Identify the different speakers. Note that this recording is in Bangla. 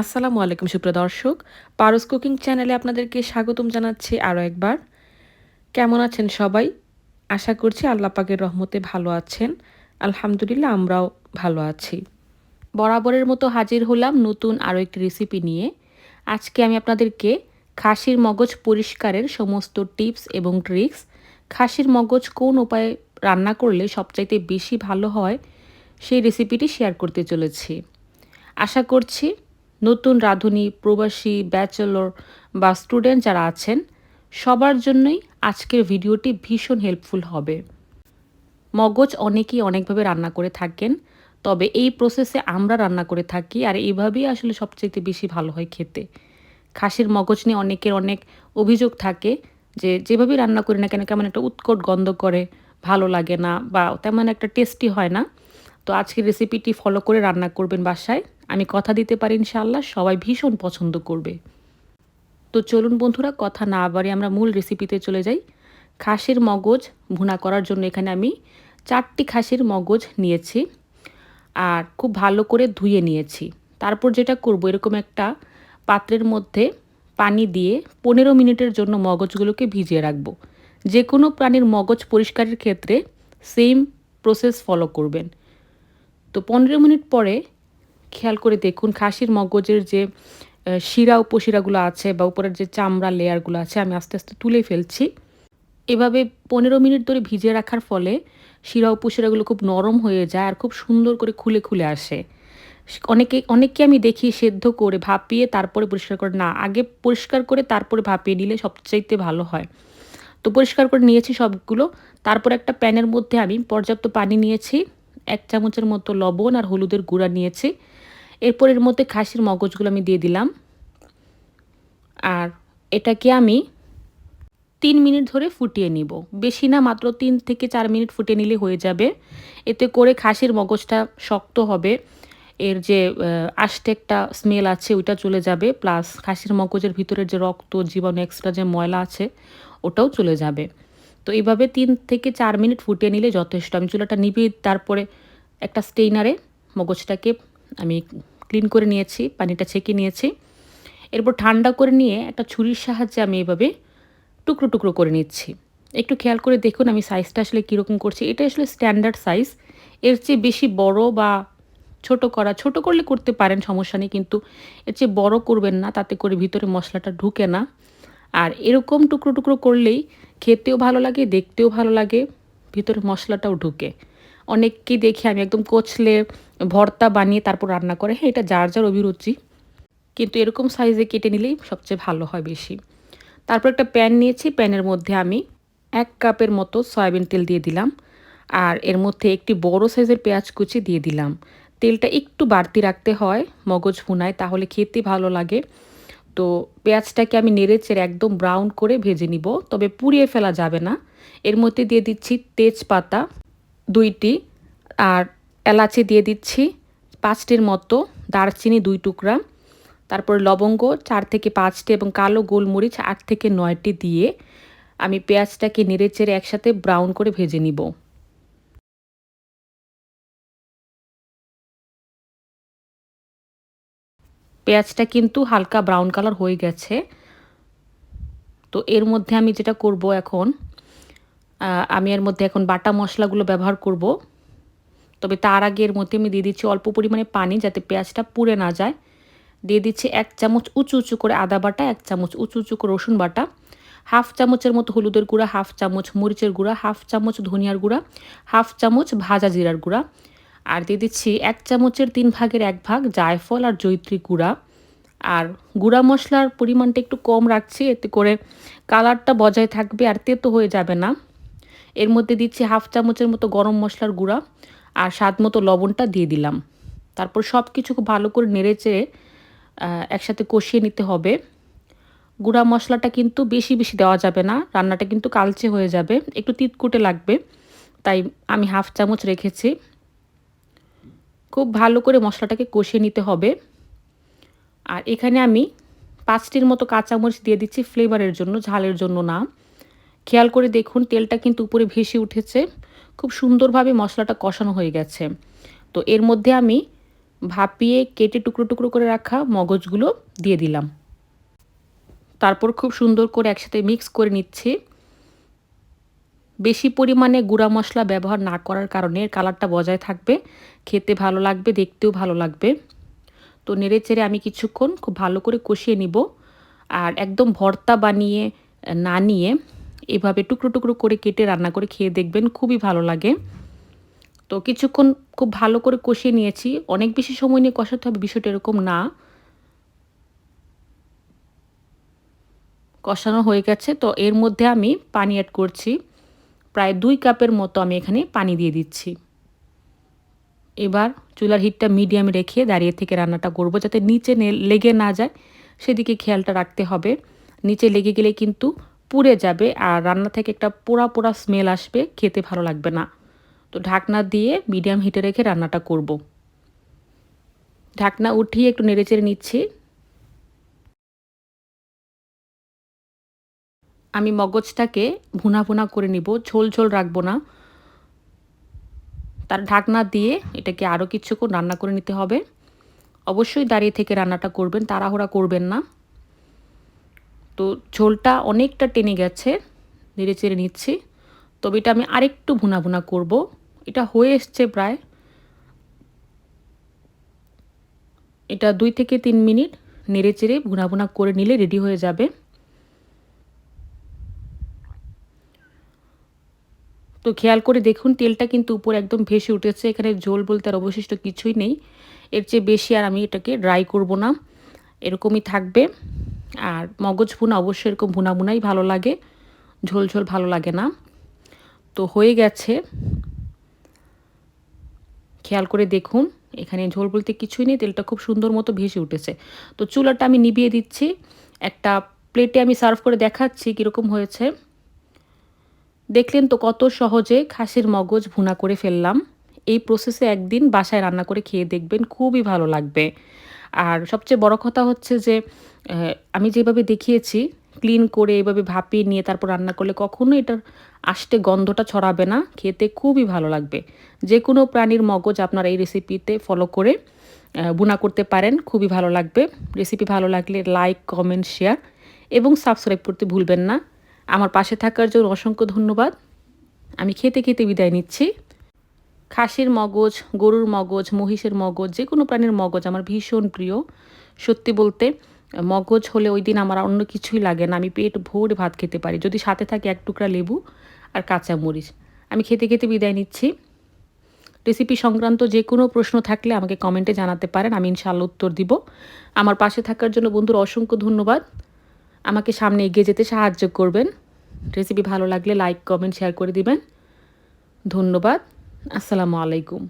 Speaker 1: আসসালামু আলাইকুম, সুপ্রিয় দর্শক। পারস কুকিং চ্যানেলে আপনাদেরকে স্বাগতম জানাচ্ছি আরও একবার। কেমন আছেন সবাই? আশা করছি আল্লাহ পাকের রহমতে ভালো আছেন। আলহামদুলিল্লাহ, আমরাও ভালো আছি। বরাবরের মতো হাজির হলাম নতুন আরও একটি রেসিপি নিয়ে। আজকে আমি আপনাদেরকে খাসির মগজ পরিষ্কারের সমস্ত টিপস এবং ট্রিক্স খাসির মগজ কোন উপায়ে রান্না করলে সবচাইতে বেশি ভালো হয়, সেই রেসিপিটি শেয়ার করতে চলেছি। আশা করছি নতুন রাঁধুনি, প্রবাসী, ব্যাচেলর বা স্টুডেন্ট যারা আছেন, সবার জন্যই আজকের ভিডিওটি ভীষণ হেল্পফুল হবে। মগজ অনেকেই অনেকভাবে রান্না করে থাকেন, তবে এই প্রসেসে আমরা রান্না করে থাকি আর এইভাবেই আসলে সবচেয়ে বেশি ভালো হয় খেতে। খাসির মগজ নিয়ে অনেকের অনেক অভিযোগ থাকে যে, যেভাবেই রান্না করি না কেন, কেমন একটা উৎকট গন্ধ করে, ভালো লাগে না বা তেমন একটা টেস্টি হয় না। তো আজকের রেসিপিটি ফলো করে রান্না করবেন বাসায়। আমি কথা দিতে পারি ইনশাআল্লাহ, সবাই ভীষণ পছন্দ করবে। তো চলুন বন্ধুরা, কথা না বাড়ি আমরা মূল রেসিপিতে চলে যাই। খাসির মগজ ভুনা করার জন্য এখানে আমি চারটি খাসির মগজ নিয়েছি আর খুব ভালো করে ধুয়ে নিয়েছি। তারপর যেটা করব, এরকম একটা পাত্রের মধ্যে পানি দিয়ে পনেরো মিনিটের জন্য মগজগুলোকে ভিজিয়ে রাখব। যে কোনো প্রাণীর মগজ পরিষ্কারের ক্ষেত্রে সেম প্রসেস ফলো করবেন। তো পনেরো মিনিট পরে খেয়াল করে দেখুন, খাসির মগজের যে শিরা উপশিরাগুলো আছে বা উপরের যে চামড়া লেয়ারগুলো আছে, আমি আস্তে আস্তে তুলে ফেলছি। এভাবে পনেরো মিনিট ধরে ভিজিয়ে রাখার ফলে শিরা উপশিরাগুলো খুব নরম হয়ে যায় আর খুব সুন্দর করে খুলে খুলে আসে। অনেকে, অনেককে আমি দেখি সেদ্ধ করে ভাপিয়ে তারপরে পরিষ্কার করে, না, আগে পরিষ্কার করে তারপরে ভাপিয়ে নিলে সবচাইতে ভালো হয়। তো পরিষ্কার করে নিয়েছি সবগুলো, তারপর একটা প্যানের মধ্যে আমি পর্যাপ্ত পানি নিয়েছি, এক চামচের মতো লবণ আর হলুদের গুঁড়া নিয়েছি। এরপর এর মধ্যে খাসির মগজগুলো আমি দিয়ে দিলাম। আর এটাকে আমি তিন মিনিট ধরে ফুটিয়ে নিব। বেশি না, মাত্র তিন থেকে চার মিনিট ফুটিয়ে নিলে হয়ে যাবে। এতে করে খাসির মগজটা শক্ত হবে। এর যে আষ্টে একটা স্মেল আছে, ওইটা চলে যাবে। প্লাস খাসির মগজের ভিতরের যে রক্ত, জীবাণু এক্সট্রা যে ময়লা আছে, ওটাও চলে যাবে। তো এইভাবে তিন থেকে চার মিনিট ফুটিয়ে নিলে যথেষ্ট। আমি চুলাটা নিবিয়ে তারপরে একটা স্টেইনারে মগজটাকে আমি ক্লিন করে নিয়েছি, পানিটা ছেঁকে নিয়েছি। এরপর ঠান্ডা করে নিয়ে একটা ছুরির সাহায্যে আমি এভাবে টুকরো টুকরো করে নিচ্ছি। একটু খেয়াল করে দেখুন আমি সাইজটা আসলে কীরকম করছি। এটা আসলে স্ট্যান্ডার্ড সাইজ এর চেয়ে বেশি বড় বা ছোট করা, ছোট করলে করতে পারেন, সমস্যা নেই, কিন্তু এর চেয়ে বড় করবেন না, তাতে করে ভিতরে মশলাটা ঢুকে না। আর এরকম টুকরো টুকরো করলেই খেতেও ভালো লাগে, দেখতেও ভালো লাগে, ভিতরে মশলাটাও ঢুকে। অনেককে দেখি আমি একদম কোচলে ভর্তা বানিয়ে তারপর রান্না করে। হ্যাঁ এটা যার যার অভিরুচি। কিন্তু এরকম সাইজে কেটে নিলেই সবচেয়ে ভালো হয় বেশি। তারপর একটা প্যান নিয়েছি। প্যানের মধ্যে আমি এক কাপের মতো সয়াবিন তেল দিয়ে দিলাম। আর এর মধ্যে একটি বড় সাইজের পেঁয়াজ কুচি দিয়ে দিলাম। তেলটা একটু বাড়তি রাখতে হয় মগজ ভুনায়, তাহলে খেতে ভালো লাগে। তো পেঁয়াজটাকে আমি নেড়ে একদম ব্রাউন করে ভেজে নিব। তবে পুড়িয়ে ফেলা যাবে না। এর মধ্যে দিয়ে দিচ্ছি তেজপাতা। দুইটি, আর এলাচি দিয়ে দিচ্ছি পাঁচটির মতো, দারচিনি দুই টুকরা, তারপর লবঙ্গ চার থেকে পাঁচটি এবং কালো গোলমরিচ আট থেকে নয়টি দিয়ে আমি পেঁয়াজটাকে নেড়ে চেড়ে একসাথে ব্রাউন করে ভেজে নিব। পেঁয়াজটা কিন্তু হালকা ব্রাউন কালার হয়ে গেছে। তো এর মধ্যে আমি যেটা করব এখন আমি এর মধ্যে এখন বাটা মশলাগুলো ব্যবহার করব। তবে তার আগে এর মধ্যে আমি দিয়ে দিচ্ছি অল্প পরিমাণে পানি যাতে পেঁয়াজটা পুড়ে না যায়। দিয়ে দিচ্ছি এক চামচ উঁচু উঁচু করে আদা বাটা, এক চামচ উঁচু উঁচু করে রসুন বাটা, হাফ চামচের মতো হলুদের গুঁড়া, হাফ চামচ মরিচের গুঁড়া, হাফ চামচ ধনিয়ার গুঁড়া, হাফ চামচ ভাজা জিরার গুঁড়া। আর দিয়ে দিচ্ছি এক চামচের তিন ভাগের এক ভাগ জায়ফল আর জৈত্রী গুঁড়া। আর গুঁড়া মশলার পরিমাণটা একটু কম রাখছি, এতে করে কালারটা বজায় থাকবে আর তেতো হয়ে যাবে না। এর মধ্যে দিচ্ছি হাফ চামচের মতো গরম মশলার গুঁড়া আর স্বাদ মতো লবণটা দিয়ে দিলাম। তারপর সব কিছু খুব ভালো করে নেড়ে চেড়ে একসাথে কষিয়ে নিতে হবে। গুঁড়া মশলাটা কিন্তু বেশি বেশি দেওয়া যাবে না, রান্নাটা কিন্তু কালচে হয়ে যাবে, একটু তিতকুটে লাগবে। তাই আমি হাফ চামচ রেখেছি। খুব ভালো করে মশলাটাকে কষিয়ে নিতে হবে। আর এখানে আমি পাঁচটির মতো কাঁচামরিচ দিয়ে দিচ্ছি ফ্লেভারের জন্য, ঝালের জন্য না। খেয়াল করে দেখুন, তেলটা কিন্তু উপরে ভেসে উঠেছে। খুব সুন্দরভাবে মশলাটা কষানো হয়ে গেছে। তো এর মধ্যে আমি ভাপিয়ে কেটে টুকরো টুকরো করে রাখা মগজগুলো দিয়ে দিলাম। তারপর খুব সুন্দর করে একসাথে মিক্স করে নিচ্ছি। বেশি পরিমাণে গুঁড়া মশলা ব্যবহার না করার কারণে কালারটা বজায় থাকবে। খেতে ভালো লাগবে, দেখতেও ভালো লাগবে। তো নেড়ে চেড়ে আমি কিছুক্ষণ খুব ভালো করে কষিয়ে নিব। আর একদম ভর্তা বানিয়ে, না নিয়ে এভাবে টুকরো টুকরো করে কেটে রান্না করে খেয়ে দেখবেন খুবই ভালো লাগে। তো কিছুক্ষণ খুব ভালো করে কষিয়ে নিয়েছি। অনেক বেশি সময় নিয়ে কষাতে হবে বিষয়টা এরকম না। কষানো হয়ে গেছে। তো এর মধ্যে আমি পানি অ্যাড করছি। প্রায় দুই কাপের মতো আমি এখানে পানি দিয়ে দিচ্ছি। এবার চুলার হিটটা মিডিয়ামে রেখে দাঁড়িয়ে থেকে রান্নাটা করব যাতে নিচে লেগে না যায়। সেদিকে খেয়ালটা রাখতে হবে। নিচে লেগে গেলে কিন্তু পুড়ে যাবে আর রান্না থেকে একটা পোড়া পোড়া স্মেল আসবে, খেতে ভালো লাগবে না। তো ঢাকনা দিয়ে মিডিয়াম হিটে রেখে রান্নাটা করব। ঢাকনা উঠিয়ে একটু নেড়েচেড়ে নিচ্ছি। আমি মগজটাকে ভুনা ভুনা করে নিব, ঝোল ঝোল রাখব না। তার ঢাকনা দিয়ে এটাকে আরও কিছুক্ষণ রান্না করে নিতে হবে। অবশ্যই দাঁড়িয়ে থেকে রান্নাটা করবেন, তাড়াহুড়া করবেন না। তো ঝোলটা অনেকটা টেনে গেছে, নেড়ে চেড়ে নিচ্ছি। তবে এটা আমি আরেকটু ভুনা ভুনা করব। এটা হয়ে এসছে প্রায় এটা দুই থেকে তিন মিনিট নেড়ে চেড়ে ভুনা ভুনা করে নিলে রেডি হয়ে যাবে। তো খেয়াল করে দেখুন, তেলটা কিন্তু উপর একদম ভেসে উঠেছে। এখানে ঝোল বলতে আর অবশিষ্ট কিছুই নেই। এর চেয়ে বেশি আর আমি এটাকে ড্রাই করব না। এরকমই থাকবে। আর মগজ ভুনা অবশ্যই এরকম ভুনা ভুনাই ভালো লাগে, ঝোল ঝোল ভালো লাগে না। তো হয়ে গেছে। খেয়াল করে দেখুন, এখানে ঝোল বলতে কিছুই নেই, তেলটা খুব সুন্দর মতো ভেসে উঠেছে। তো চুলাটা আমি নিভিয়ে দিচ্ছি, একটা প্লেটে আমি সার্ভ করে দেখাচ্ছি কীরকম হয়েছে। দেখলেন তো কত সহজে খাসির মগজ ভুনা করে ফেললাম। এই প্রসেসে একদিন বাসায় রান্না করে খেয়ে দেখবেন, খুবই ভালো লাগবে। আর সবচেয়ে বড় কথা হচ্ছে যে আমি যেভাবে দেখিয়েছি ক্লিন করে এভাবে ভাপিয়ে নিয়ে তারপর রান্না করলে কখনো এটার আষ্টে গন্ধটা ছড়াবে না, খেতে খুবই ভালো লাগবে। যে কোনো প্রাণীর মগজ আপনারা এই রেসিপিতে ফলো করে বুনা করতে পারেন, খুবই ভালো লাগবে। রেসিপি ভালো লাগলে লাইক কমেন্ট শেয়ার এবং সাবস্ক্রাইব করতে ভুলবেন না। আমার পাশে থাকার জন্য অসংখ্য ধন্যবাদ। আমি খেতে খেতে বিদায় নিচ্ছি। খাসির মগজ, গরুর মগজ, মহিষের মগজ যে কোনো প্রাণীর মগজ আমার ভীষণ প্রিয়। সত্যি বলতে, মগজ হলে ওই দিন আমার অন্য কিছুই লাগে না। আমি পেট ভোর ভাত খেতে পারি। যদি সাথে থাকে এক টুকরা লেবু আর কাঁচা মরিচ। আমি খেতে খেতে বিদায় নিচ্ছি। রেসিপি সংক্রান্ত যে কোনো প্রশ্ন থাকলে আমাকে কমেন্টে জানাতে পারেন, আমি ইনশাল্লাহ উত্তর দিব। আমার পাশে থাকার জন্য বন্ধুর অসংখ্য ধন্যবাদ। আমাকে সামনে এগিয়ে যেতে সাহায্য করবেন। রেসিপি ভালো লাগলে লাইক, কমেন্ট, শেয়ার করে দিবেন। ধন্যবাদ। আসসালামু আলাইকুম